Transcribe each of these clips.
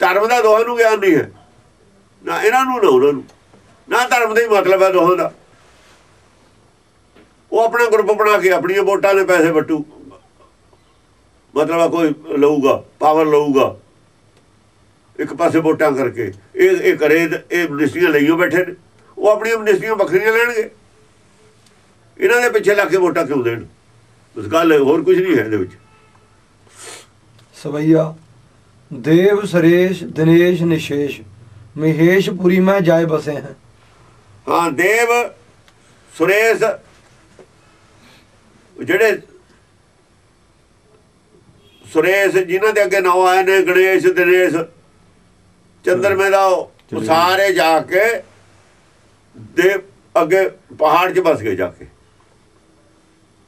ਧਰਮ ਦਾ ਦੋਹਾਂ ਨੂੰ ਗਿਆਨ ਨਹੀਂ ਹੈ। ਨਾ ਇਹਨਾਂ ਨੂੰ, ਨਾ ਉਹਨਾਂ ਨੂੰ। ਨਾ ਧਰਮ ਦਾ ਹੀ ਮਤਲਬ ਹੈ ਦੋਹਾਂ ਦਾ। ਉਹ ਆਪਣਾ ਗਰੁੱਪ ਬਣਾ ਕੇ ਆਪਣੀਆਂ ਵੋਟਾਂ ਦੇ ਪੈਸੇ ਵਟੂ। ਮਤਲਬ ਕੋਈ ਲਊਗਾ ਪਾਵਰ ਲਊਗਾ। ਇੱਕ ਪਾਸੇ ਵੋਟਾਂ ਕਰਕੇ। ਇਹ ਇਹ ਕਰੇ, ਇਹ ਮਿਨਿਸਟਰੀਆਂ ਲਈਓ ਬੈਠੇ ਨੇ। ਉਹ ਆਪਣੀਆਂ ਮਿਨਿਸਟਰੀਆਂ ਵੱਖਰੀਆਂ ਲੈਣਗੇ। ਇਹਨਾਂ ਦੇ ਪਿੱਛੇ ਲੱਗ ਕੇ ਵੋਟਾਂ ਕਿਉਂ ਦੇਣ? ਉਸ ਗੱਲ ਹੋਰ ਕੁਝ ਨਹੀਂ ਹੈ ਇਹਦੇ ਵਿੱਚ। ਸਵਈਆ ਦੇਵ ਸਰੇਸ਼ ਦਿਨੇਸ਼ ਨਿਸ਼ੇਸ਼ ਮਹੇਸ਼ ਪੁਰੀ ਮੈਂ ਜਾਏ ਬਸੇ ਹੈ। ਹਾਂ ਦੇਵ ਸੁਰੇਸ਼ ਜਿਹੜੇ ਸੁਰੇਸ਼ ਜਿਨ੍ਹਾਂ ਦੇ ਅੱਗੇ ਨਾਮ ਆਏ ਨੇ ਗਣੇਸ਼ ਦਿਨੇਸ਼ ਚੰਦਰਮੇ ਦਾ ਉਹ ਉਹ ਸਾਰੇ ਜਾ ਕੇ ਦੇ ਅੱਗੇ ਪਹਾੜ 'ਚ ਬਸ ਗਏ ਜਾ ਕੇ।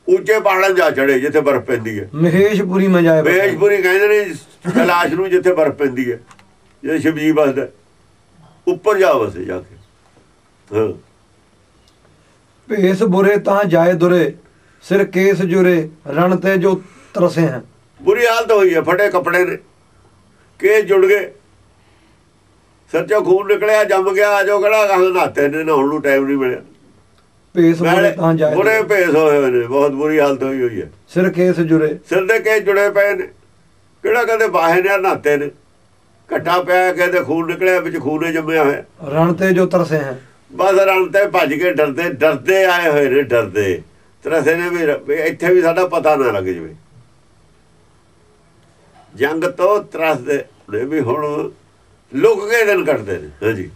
ਉੱਚੇ ਪਹਾੜਾਂ ਜਾ ਚੜੇ ਜਿੱਥੇ ਬਰਫ਼ ਪੈਂਦੀ ਹੈ। ਮਹੇਸ਼ ਪੁਰੀ ਮੈਂ ਜਾਏ ਬਸੇ ਵੇਸ਼ਪੁਰੀ ਕਹਿੰਦੇ ਨੇ ਕੈਲਾਸ਼ ਨੂੰ ਜਿੱਥੇ ਬਰਫ਼ ਪੈਂਦੀ ਹੈ ਜੇ ਸ਼ਿਵਜੀ ਬਸਦਾ ਉੱਪਰ ਜਾ ਵਸੇ ਜਾ ਕੇ। ਹਾਂ। ਭੇਸ ਬੁਰੇ ਤਾਂ ਜਾਏ ਦੁਰੇ ਸਿਰ ਕੇਸ ਜੁਰੇ ਰਣ ਤੇ ਜੋ ਤਰਸੇ ਹੈ ਬੁਰੀ ਹਾਲਤ ਹੋਈ ਹੈ ਫਟੇ ਕੱਪੜੇ ਨੇ ਕੇ ਜੁੜ ਗਏ। ਸਿਰ ਚੋਂ ਖੂਨ ਨਿਕਲਿਆ ਜੰਮ ਗਿਆ ਆਜੋ ਕਿਹੜਾ ਕਹਾਂ ਨਹਾਤੇ ਨੇ ਨਹਾਉਣ ਨੂੰ ਟਾਈਮ ਨਹੀਂ ਮਿਲਿਆ। ਭੇਸ ਬੁਰੇ ਤਾਂ ਜਾਏ ਬੁਰੇ ਭੇਸ ਹੋਏ ਹੋਏ ਨੇ ਬਹੁਤ ਬੁਰੀ ਹਾਲਤ ਹੋਈ ਹੋਈ ਹੈ। ਸਿਰ ਕੇਸ ਜੁਰੇ ਸਿਰ ਦੇ ਕੇ ਜੁੜੇ ਪਏ ਨੇ। ਕਿਹੜਾ ਕਦੇ ਬਾਹੇ ਨੇ ਨਹਾਤੇ ਨੇ? ਘੱਟਾ ਪਿਆ ਕਹਿੰਦੇ ਖੂਨ ਨਿਕਲਿਆ ਵਿੱਚ ਖੂਨੇ ਜੰਮਿਆ ਹੋਇਆ। ਰਣ ਤੇ ਜੋ ਤਰਸੇ ਹੈ। ਬਸ ਰਣ ਤੇ ਭੱਜ ਕੇ ਡਰਦੇ ਡਰਦੇ ਆਏ ਹੋਏ ਨੇ ਡਰਦੇ। ਤਰਸੇ ਨੇ ਵੀ ਇੱਥੇ ਵੀ ਸਾਡਾ ਪਤਾ ਨਾ ਲੱਗ ਜਵੇ। ਜੰਗ ਤੋਂ ਤਰਸਦੇ ਨੇ ਵੀ ਹੁਣ ਲੁਕ ਕੇ ਦਿਨ ਕੱਟਦੇ ਨੇ। ਹਾਂਜੀ।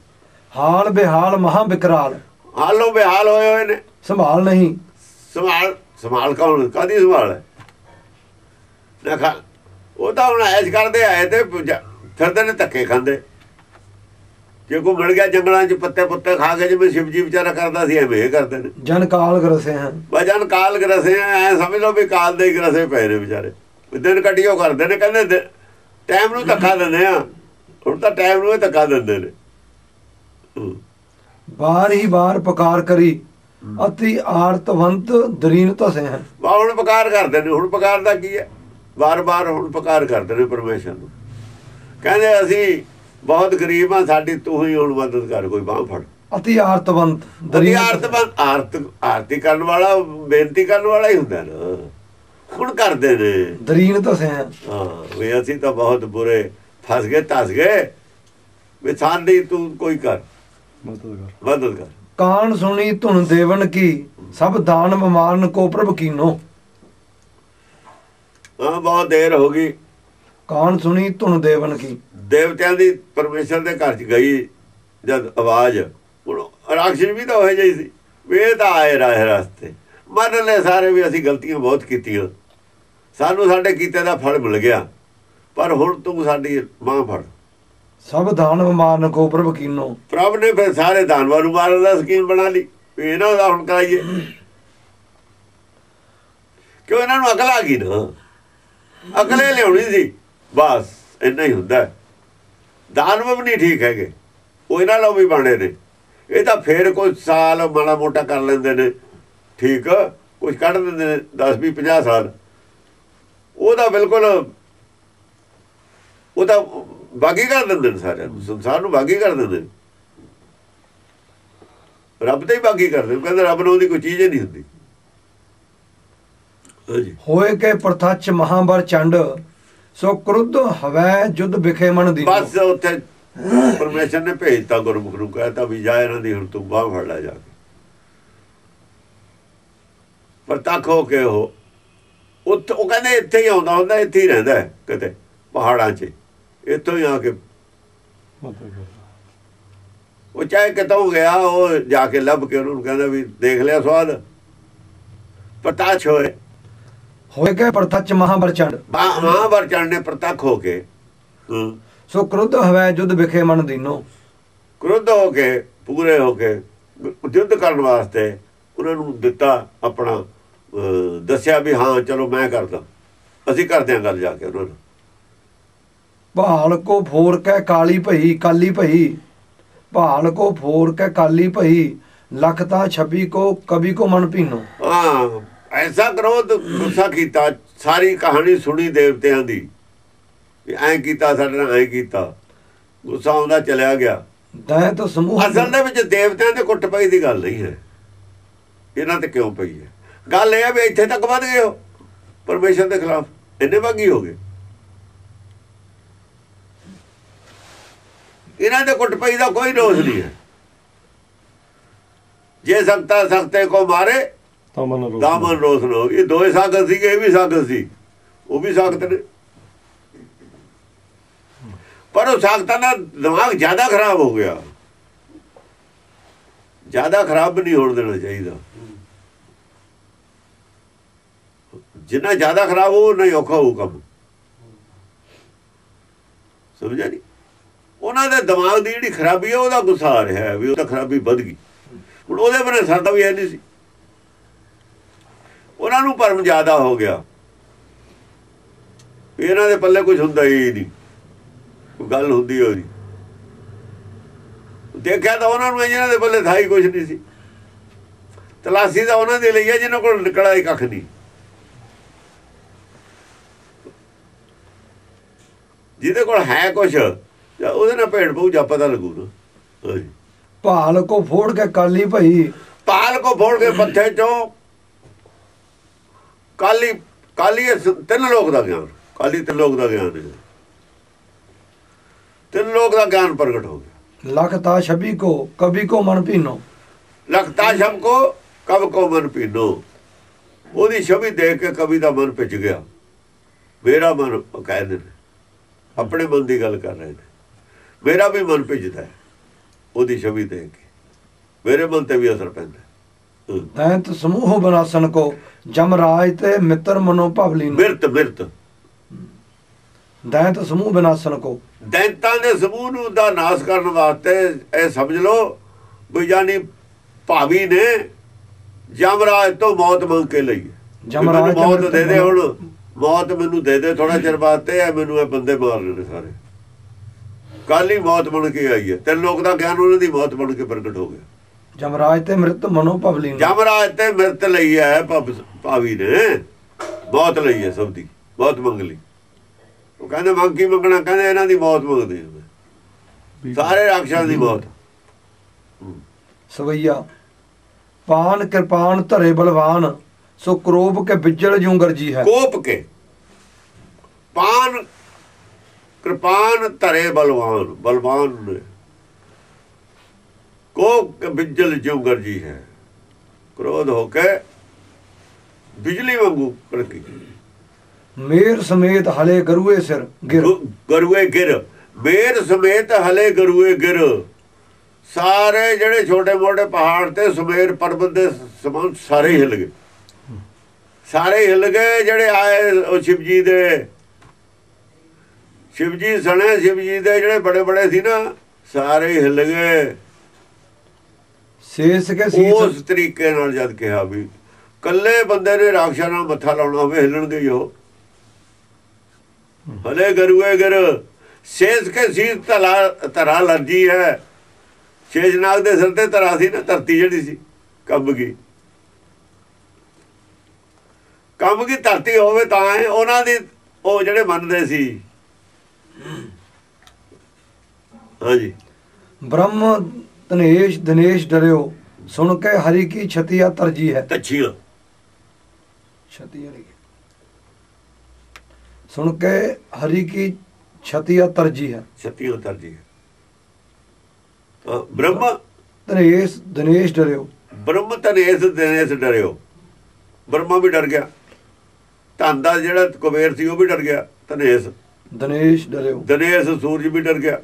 ਹਾਲ ਬਿਹਾਲ ਮਹਾ ਬਿਕਰਾਲ। ਹਾਲੋ ਬਿਹਾਲ ਹੋਏ ਹੋਏ ਨੇ। ਸੰਭਾਲ ਨਹੀਂ। ਸੰਭਾਲ ਸੰਭਾਲ ਕੌਣ? ਕਾਦੀ ਸੰਭਾਲ? ਹੈ ਨਾ ਖਾ ਉਹ ਤਾਂ ਹੁਣ ਐਸ਼ ਕਰਦੇ ਆਏ ਤੇ ਫਿਰਦੇ ਨੇ ਧੱਕੇ ਖਾਂਦੇ। ਜੇ ਕੋਈ ਮਿਲ ਗਿਆ ਜੰਗਲਾਂ 'ਚ ਪੱਤੇ ਪੁੱਤੇ ਖਾ ਕੇ ਜਿਵੇਂ ਸ਼ਿਵਜੀ ਵਿਚਾਰਾ ਕਰਦਾ ਸੀ ਐਵੇਂ ਕਰਦੇ ਨੇ। ਜਨ ਕਾਲ ਗਰਸੇ ਹੈ ਵਜਨ ਕਾਲ ਗਰਸੇ ਐ ਸਮਝ ਲਓ ਵੀ ਕਾਲ ਦੇ ਗਰਸੇ ਪਏ ਨੇ ਵਿਚਾਰੇ। ਦਿਨ ਕੱਟਿਓ ਕਰਦੇ ਨੇ ਕਹਿੰਦੇ ਟਾਈਮ ਨੂੰ ਧੱਕਾ ਦਿੰਦੇ ਆ। ਹੁਣ ਤਾਂ ਟਾਈਮ ਨੂੰ ਹੀ ਧੱਕਾ ਦਿੰਦੇ ਨੇ। ਬਾਰ ਹੀ ਬਾਰ ਪੁਕਾਰ ਕਰੀ। ਅਤੀ ਆਰਤਵੰਤ ਦਰੀਨ ਤਸੇ ਹੈ ਹੁਣ ਪਕਾਰ ਕਰਦੇ ਨੇ ਹੁਣ ਪਕਾਰ ਦਾ ਕੀ ਹੈ? ਵਾਰ-ਵਾਰ ਹੁਣ ਪਕਾਰ ਕਰਦੇ ਨੇ ਪਰਮੇਸ਼ਰ ਨੂੰ। ਕਹਿੰਦੇ ਅਸੀਂ ਬਹੁਤ ਗਰੀਬ ਆ ਸਾਡੀ ਤੂੰ ਹੀ ਹੁਣ ਮਦਦ ਕਰ ਕੋਈ ਬਾਹ ਫੜ। ਅਤੀ ਆਰਤਵੰਤ ਦਰੀ ਦਰੀਨ ਆਰਤ ਆਰਤ ਆਰਤੀ ਕਰਨ ਵਾਲਾ ਬੇਨਤੀ ਕਰਨ ਵਾਲਾ ਹੀ ਹੁੰਦਾ ਨਾ। ਹੁਣ ਕਰਦੇ ਨੇ। ਦਰੀਨ ਤਸੇ ਹੈ ਹਾਂ ਵੀ ਅਸੀਂ ਤਾਂ ਬਹੁਤ ਬੁਰੇ ਫਸ ਗਏ ਧਸ ਗਏ। ਵੀ ਸਾਡੀ ਤੂੰ ਕੋਈ ਕਰ। ਮਦਦ ਕਰ ਮਦਦ ਕਰ ਕਾਨ ਸੁਣੀ ਧੁਨ ਦੇਵਨ ਕੀ ਸਭ ਦਾਨ ਮਾਰਨ ਕੋ ਪ੍ਰਭ ਕੀਨੋ। ਹਾਂ ਬਹੁਤ ਦੇਰ ਹੋ ਗਈ। ਕਾਨ ਸੁਣੀ ਧੁਨ ਦੇਵਨ ਕੀ। ਦੇਵਤਿਆਂ ਦੀ ਪਰਮੇਸ਼ਰ ਦੇ ਘਰ ਚ ਗਈ ਜਦ ਆਵਾਜ਼। ਰਾਖਸ਼ ਵੀ ਤਾਂ ਹੋਏ ਜਿਹੀ ਸੀ। ਵੀ ਇਹ ਤਾਂ ਆਏ ਰਾਹ ਰਸਤੇ। ਮੰਨ ਲੈ ਸਾਰੇ ਵੀ ਅਸੀਂ ਗਲਤੀਆਂ ਬਹੁਤ ਕੀਤੀਆਂ। ਸਾਨੂੰ ਸਾਡੇ ਕੀਤੇ ਦਾ ਫਲ ਮਿਲ ਗਿਆ। ਪਰ ਹੁਣ ਤੂੰ ਸਾਡੀ ਬਾਂਹ ਫੜ। ਸਭ ਦਾਨ ਮਾਰਨ ਕੋ ਪ੍ਰਭ ਕੀਨੋ। ਪ੍ਰਭ ਨੇ ਫਿਰ ਸਾਰੇ ਦਾਨਵਾਂ ਨੂੰ ਮਾਰਨ ਦਾ ਸਕੀਮ ਬਣਾ ਲਈ। ਵੀ ਇਹਨਾਂ ਦਾ ਹੁਣ ਕਰਾਈਏ। ਕਿਉਂ ਇਹਨਾਂ ਨੂੰ ਅਕਲ ਆ ਗਈ ਨਾ? ਅਕਲੇ ਲਿਆਉਣੀ ਸੀ। ਬਸ, ਇੰਨਾ ਹੀ ਹੁੰਦਾ। ਦਾਨਵ ਵੀ ਨਹੀਂ ਠੀਕ ਹੈਗੇ। ਉਹ ਇਹਨਾਂ ਨਾਲ ਵੀ ਬਾਣੇ ਨੇ। ਇਹ ਤਾਂ ਫੇਰ ਕੋਈ ਸਾਲ ਮਾੜਾ ਮੋਟਾ ਕਰ ਲੈਂਦੇ ਨੇ। ਠੀਕ ਕੁਝ ਕੱਢ ਦਿੰਦੇ ਨੇ 10 20 50 ਸਾਲ। ਉਹਦਾ ਬਿਲਕੁਲ, ਉਹ ਤਾਂ ਬਾਗੀ ਕਰ ਦਿੰਦੇ ਨੇ ਸਾਰਿਆਂ ਨੂੰ ਸੰਸਾਰ ਨੂੰ ਬਾਗੀ ਕਰ ਦਿੰਦੇ ਨੇ। ਰੱਬ ਤੇ ਹੀ ਬਾਗੀ ਕਰਦੇ ਨੇ ਕਹਿੰਦੇ ਰੱਬ ਨੂੰ ਉਹਦੀ ਕੋਈ ਚੀਜ਼ ਹੀ ਨਹੀਂ ਹੁੰਦੀ। ਹੋਏ ਕੇ ਪ੍ਰਥਾਚ ਮਹਾਬਰ ਚੰਡ ਸੋ ਕ੍ਰੁੱਧ ਹਵੈ ਜੁਦ ਵਿਖੇ ਮਨ ਦੀ ਬਸ ਉੱਥੇ ਪਰਮੇਸ਼ਰ ਨੇ ਭੇਜਤਾ ਗੁਰਮੁਖ ਨੂੰ ਕਹਿਤਾ ਵੀ ਜਾ ਇਹਨਾਂ ਦੀ ਹੁਣ ਤੂੰ ਬਾਹ ਫੜ ਲੈ ਜਾ ਕੇ। ਪ੍ਰਤੱਖ ਹੋ ਕੇ ਉਹ ਉੱਥੇ ਉਹ ਕਹਿੰਦੇ ਇੱਥੇ ਹੀ ਆਉਂਦਾ ਹੁੰਦਾ ਇੱਥੇ ਹੀ ਰਹਿੰਦਾ ਕਿਤੇ ਪਹਾੜਾਂ 'ਚ। ਇੱਥੋਂ ਹੀ ਆ ਕੇ। ਉਹ ਚਾਹੇ ਕਿਤੋਂ ਗਿਆ ਉਹ ਜਾ ਕੇ ਲੱਭ ਕੇ ਉਹਨੂੰ ਕਹਿੰਦਾ ਵੀ ਦੇਖ ਲਿਆ ਸਵਾਦ। ਪ੍ਰਤਾਛ ਹੋਏ। ਹੋਏ ਕੇ ਪ੍ਰਥਾਚ ਮਹਾਬਰ ਚੰਡ। ਮਹਾਂਵਰ ਚੜ੍ਹ ਨੇ ਪ੍ਰਤੱਖ ਹੋ ਕੇ। ਸੋ ਕ੍ਰੁੱਧ ਹਵੈ ਜੁਦ ਵਿਖੇ ਮਨ ਦੀਨੋ। ਕ੍ਰੋਧ ਹੋ ਕੇ ਪੂਰੇ ਹੋ ਕੇ ਯੁੱਧ ਕਰਨ ਵਾਸਤੇ ਉਹਨਾਂ ਨੂੰ ਦਿੱਤਾ ਆਪਣਾ ਦੱਸਿਆ ਵੀ ਹਾਂ ਚਲੋ ਮੈਂ ਕਰਦਾ। ਅਸੀਂ ਕਰਦੇ ਹਾਂ ਗੱਲ ਜਾ ਕੇ ਉਹਨਾਂ ਨੂੰ ਭਾਲ ਕੋ ਫੋਰ ਕੇ ਕਾਲੀ ਭਈ ਕਾਲੀ ਭਈ। ਭਾਲ ਕੋ ਫੋਰ ਕੇ ਕਾਲੀ ਭਈ ਲਖ ਤਾਂ ਛਪੀ ਕੋ ਕਵੀ ਕੋ ਮਨ ਪੀਨੋ ਹਾਂ ਐਸਾ ਕ੍ਰੋਧ ਗੁੱਸਾ ਕੀਤਾ ਸਾਰੀ ਕਹਾਣੀ ਸੁਣੀ ਦੇਵਤਿਆਂ ਦੀ। ਐਂ ਕੀਤਾ ਸਾਡੇ ਨਾਲ ਐਂ ਕੀਤਾ। ਗੁੱਸਾ ਆਉਂਦਾ ਚਲਿਆ ਗਿਆ। ਦੈਂਤ ਸਮੂਹ ਅਸਲ ਦੇ ਵਿੱਚ ਦੇਵਤਿਆਂ ਦੇ ਕੁੱਟ ਪਈ ਦੀ ਗੱਲ ਨਹੀਂ ਹੈ। ਇਹਨਾਂ ਤੇ ਕਿਉਂ ਪਈ ਹੈ? ਗੱਲ ਇਹ ਹੈ ਵੀ ਇੱਥੇ ਤੱਕ ਵੱਧ ਗਏ ਹੋ। ਪਰਮੇਸ਼ਰ ਦੇ ਖਿਲਾਫ। ਇੰਨੇ ਵਾਗੀ ਹੋ ਗਏ ਇਹਨਾਂ ਦੇ ਕੁੱਟ ਪਈ ਦਾ ਕੋਈ ਰੋਸ ਨਹੀਂ ਹੈ। ਜੇ ਸਕਤਾ ਸਕਤੇ ਕੋ ਮਾਰੇ ਤਾਂ ਮਨ ਰੋਕ ਦਾਮਨ ਰੋਸ ਹੋ। ਇਹ ਦੋਏ ਸਾਗਤ ਸੀਗੇ ਇਹ ਵੀ ਸਾਗਤ ਸੀ। ਉਹ ਵੀ ਸਾਗਤ ਨੇ। ਪਰ ਉਹ ਸਾਗਤਾਂ ਦਾ ਦਿਮਾਗ ਜ਼ਿਆਦਾ ਖਰਾਬ ਹੋ ਗਿਆ। ਜ਼ਿਆਦਾ ਖਰਾਬ ਨਹੀਂ ਹੋਣ ਦੇਣਾ ਚਾਹੀਦਾ। ਜਿੰਨਾ ਜ਼ਿਆਦਾ ਖਰਾਬ ਹੋ ਨਹੀਂ ਔਖਾ ਹੋ ਕੰਮ। ਸਮਝਿਆ ਨਹੀਂ ਉਹਨਾਂ ਦੇ ਦਿਮਾਗ ਦੀ ਜਿਹੜੀ ਖਰਾਬੀ ਹੈ ਉਹਦਾ ਗੁੱਸਾ ਆ ਰਿਹਾ ਹੈ ਵੀ ਉਹ ਤਾਂ ਖਰਾਬੀ ਵੱਧ ਗਈ। ਹੁਣ ਉਹਦੇ ਬਨੇ ਸਰਦਾ ਵੀ ਹੈ ਨਹੀਂ ਸੀ। ਉਹਨਾਂ ਨੂੰ ਭਰਮ ਜ਼ਿਆਦਾ ਹੋ ਗਿਆ। ਇਹਨਾਂ ਦੇ ਪੱਲੇ ਕੁਝ ਹੁੰਦਾ ਹੀ ਨਹੀਂ। ਕੋਈ ਗੱਲ ਹੁੰਦੀ ਹੋਈ। ਦੇਖਿਆ ਤਾਂ ਉਹਨਾਂ ਨੂੰ ਇਹਨਾਂ ਦੇ ਪੱਲੇ ਥਾਈ ਕੁਝ ਨਹੀਂ ਸੀ। ਤਲਾਸੀ ਤਾਂ ਉਹਨਾਂ ਦੇ ਲਈ ਹੈ ਜਿਹਨਾਂ ਕੋਲ ਨਿਕਲਾ ਹੀ ਕੱਖ ਨਹੀਂ। ਜਿਹਦੇ ਕੋਲ ਹੈ ਕੁਝ ਜਾਂ ਉਹਦੇ ਨਾਲ ਭੇਡ ਪਊ ਜਾਂ ਪਤਾ ਲੱਗੂ ਨਾ ਭਾਲ ਕੋ ਫੋੜ ਕੇ ਕਾਲੀ ਭਈ। ਪਾਲ ਕੋ ਫੋੜ ਕੇ ਪੱਥੇ ਚੋਂ ਕਾਲੀ ਕਾਲੀ ਤਿੰਨ ਲੋਕ ਦਾ ਗਿਆਨ। ਕਾਲੀ ਤਿੰਨ ਲੋਕ ਦਾ ਗਿਆਨ ਹੈ ਤਿੰਨ ਲੋਕ ਦਾ ਗਿਆਨ ਪ੍ਰਗਟ ਹੋ ਗਿਆ। ਲਖਤਾ ਛਬੀ ਕੋ ਕਬੀ ਕੋ ਮਨ ਭੀਨੋ। ਲਖਤਾ ਸ਼ਬ ਕੋ ਕਬ ਕੋ ਮਨ ਪੀਨੋ ਉਹਦੀ ਛਵੀ ਦੇਖ ਕੇ ਕਵੀ ਦਾ ਮਨ ਭਿੱਜ ਗਿਆ। ਮੇਰਾ ਮਨ ਕਹਿੰਦੇ ਨੇ ਆਪਣੇ ਮਨ ਦੀ ਗੱਲ ਕਰ ਰਹੇ ਨੇ। ਮੇਰਾ ਵੀ ਮਨ ਭਿੱਜਦਾ ਹੈ ਉਹਦੀ ਛਵੀ ਦੇਖ ਕੇ। ਮੇਰੇ ਮਨ ਤੇ ਵੀ ਅਸਰ ਪੈਂਦਾ। ਦੈਂਤ ਸਮੂਹ ਬਨਾਸਨ ਕੋ ਜਮ ਰਾਜ ਤੇ ਮਿੱਤਰ ਮਨੋ ਭਵਲੀਨ ਮਿਰਤ ਮਿਰਤ। ਦੈਂਤ ਸਮੂਹ ਬਨਾਸਨ ਕੋ। ਦੈਂਤਾਂ ਦੇ ਸਮੂਹ ਨੂੰ ਦਾ ਨਾਸ਼ ਕਰਨ ਵਾਸਤੇ ਇਹ ਸਮਝ ਲਓ ਵੀ ਜਾਨੀ ਭਾਵੀ ਨੇ ਜਮਰਾਜ ਤੋਂ ਮੌਤ ਮੰਗ ਕੇ ਲਈ ਜਮਰਾਜ ਤੋਂ ਮੌਤ ਦੇ ਦੇ ਹੁਣ। ਮੌਤ ਮੈਨੂੰ ਦੇ ਦੇ ਥੋੜਾ ਚਿਰ ਵਾਸਤੇ ਐ ਮੈਨੂੰ ਇਹ ਬੰਦੇ ਮਾਰਨੇ ਨੇ ਸਾਰੇ। ਕੱਲ ਹੀ ਮੌਤ ਬਣ ਕੇ ਆਈ ਹੈ। ਤੇ ਲੋਕ ਦਾ ਗਿਆਨ ਉਹਨਾਂ ਦੀ ਮੌਤ ਬਣ ਕੇ ਪ੍ਰਗਟ ਹੋ ਗਿਆ। ਜਮਰਾਜ ਤੇ ਮ੍ਰਿਤ ਮਨੋ ਭਵਲੀਨ ਜਮਰਾਜ ਤੇ ਮਿਰਤ ਲਈ ਹੈ ਭਵ- ਨੇ। ਮੌਤ ਲਈ ਹੈ ਸਭ ਦੀ। ਬਹੁਤ ਮੰਗ ਲਈ। ਉਹ ਕਹਿੰਦੇ ਮੰਗ ਕੀ ਮੰਗਣਾ? ਕਹਿੰਦੇ ਇਹਨਾਂ ਦੀ ਮੌਤ ਮੰਗਦੇ। ਸਾਰੇ ਰਾਖਸ਼ਾਂ ਦੀ ਮੌਤ। ਸਵਈਆ ਪਾਨ ਕਿਰਪਾਨ ਧਰੇ ਬਲਵਾਨ ਸੋ ਕਰੋਪ ਕੇ ਬਿਜਲ ਜੂ ਗਰਜੀ ਹੈ। ਕੋਪ ਕੇ। ਪਾਨ ਕਿਰਪਾਨ ਧਰੇ ਬਲਵਾਨ ਬਲਵਾਨ ਨੇ। ਕੇ ਬਿਜਲ ਜੁਗਰ ਜੀ ਹੈ। ਕ੍ਰੋਧ ਹੋ ਕੇ ਬਿਜਲੀ ਵਾਂਗੂ ਕੜਕੀ ਮੇਰ ਸਮੇਤ ਹਲੇ ਗਰੂਏ ਸਿਰ ਗਿਰ। ਗਰੂਏ ਗਿਰ। ਮੇਰ ਸਮੇਤ ਹਲੇ ਗਰੂਏ ਗਿਰ। ਸਾਰੇ ਜਿਹੜੇ ਛੋਟੇ ਮੋਟੇ ਪਹਾੜ ਤੇ ਸਮੇਰ ਪਰਬਤ ਦੇ ਸਮਾਨ ਸਾਰੇ ਹਿੱਲ ਗਏ। ਸਾਰੇ ਹਿੱਲ ਗਏ ਜਿਹੜੇ ਆਏ ਉਹ ਸ਼ਿਵ ਜੀ ਦੇ ਸ਼ਿਵ ਜੀ ਸਣੇ ਸ਼ਿਵ ਜੀ ਦੇ ਜਿਹੜੇ ਬੜੇ ਬੜੇ ਸੀ ਨਾ ਸਾਰੇ ਹਿੱਲ ਗਏ। ਸੇਸ ਕੇ ਸੀਸ ਉਸ ਤਰੀਕੇ ਨਾਲ ਜਦ ਕਿਹਾ ਵੀ ਕੱਲੇ ਬੰਦੇ ਨੇ ਰਾਖਸ਼ਾਂ ਨਾਲ ਮੱਥਾ ਲਾਉਣਾ ਹੋਵੇ ਹਿੱਲਣਗੇ ਹੀ ਉਹ ਹਲੇ ਗਰੂਏ ਗਰ ਸੇਜ ਕੇ ਸੀਸ ਤਲਾ ਤਰਾ ਲਰਜੀ ਹੈ। ਸ਼ੇਜਨਾਗ ਦੇ ਸਿਰ ਤੇ ਤਰਾ ਸੀ ਨਾ ਧਰਤੀ ਜਿਹੜੀ ਸੀ ਕੰਬ ਗਈ। ਕੰਬ ਗਈ ਧਰਤੀ ਹੋਵੇ ਤਾਂ ਉਹਨਾਂ ਦੀ ਉਹ ਜਿਹੜੇ ਮੰਨਦੇ ਸੀ ਹਾਂਜੀ। ਬ੍ਰਹਮ ਤਨੇਸ਼ ਦਿਨੇਸ਼ ਡਰਿਓ ਸੁਣ ਕੇ ਹਰੀ ਕੀ ਛਤੀਆ ਤਰਜੀ ਹੈ। ਤੱਛੀਆਂ ਛਤੀਆ ਨਹੀਂ। ਸੁਣ ਕੇ ਹਰੀ ਕੀ ਛਤੀਆ ਤਰਜੀ ਹੈ। ਛੱਤੀਆਂ ਤਰਜੀ ਅ, ਬ੍ਰਹਮ? ਤਨੇਸ਼ ਦਿਨੇਸ਼ ਡਰਿਓ। ਬ੍ਰਹਮ ਤਨੇਸ ਦਿਨੇਸ ਡਰਿਓ। ਬ੍ਰਹਮਾ ਵੀ ਡਰ ਗਿਆ। ਧਨ ਦਾ ਜਿਹੜਾ ਕੁਬੇਰ ਸੀ ਉਹ ਵੀ ਡਰ ਗਿਆ। ਤਨੇਸ ਦਿਨੇਸ਼ ਡਰਿਓ। ਦਿਨੇਸ ਸੂਰਜ ਵੀ ਡਰ ਗਿਆ।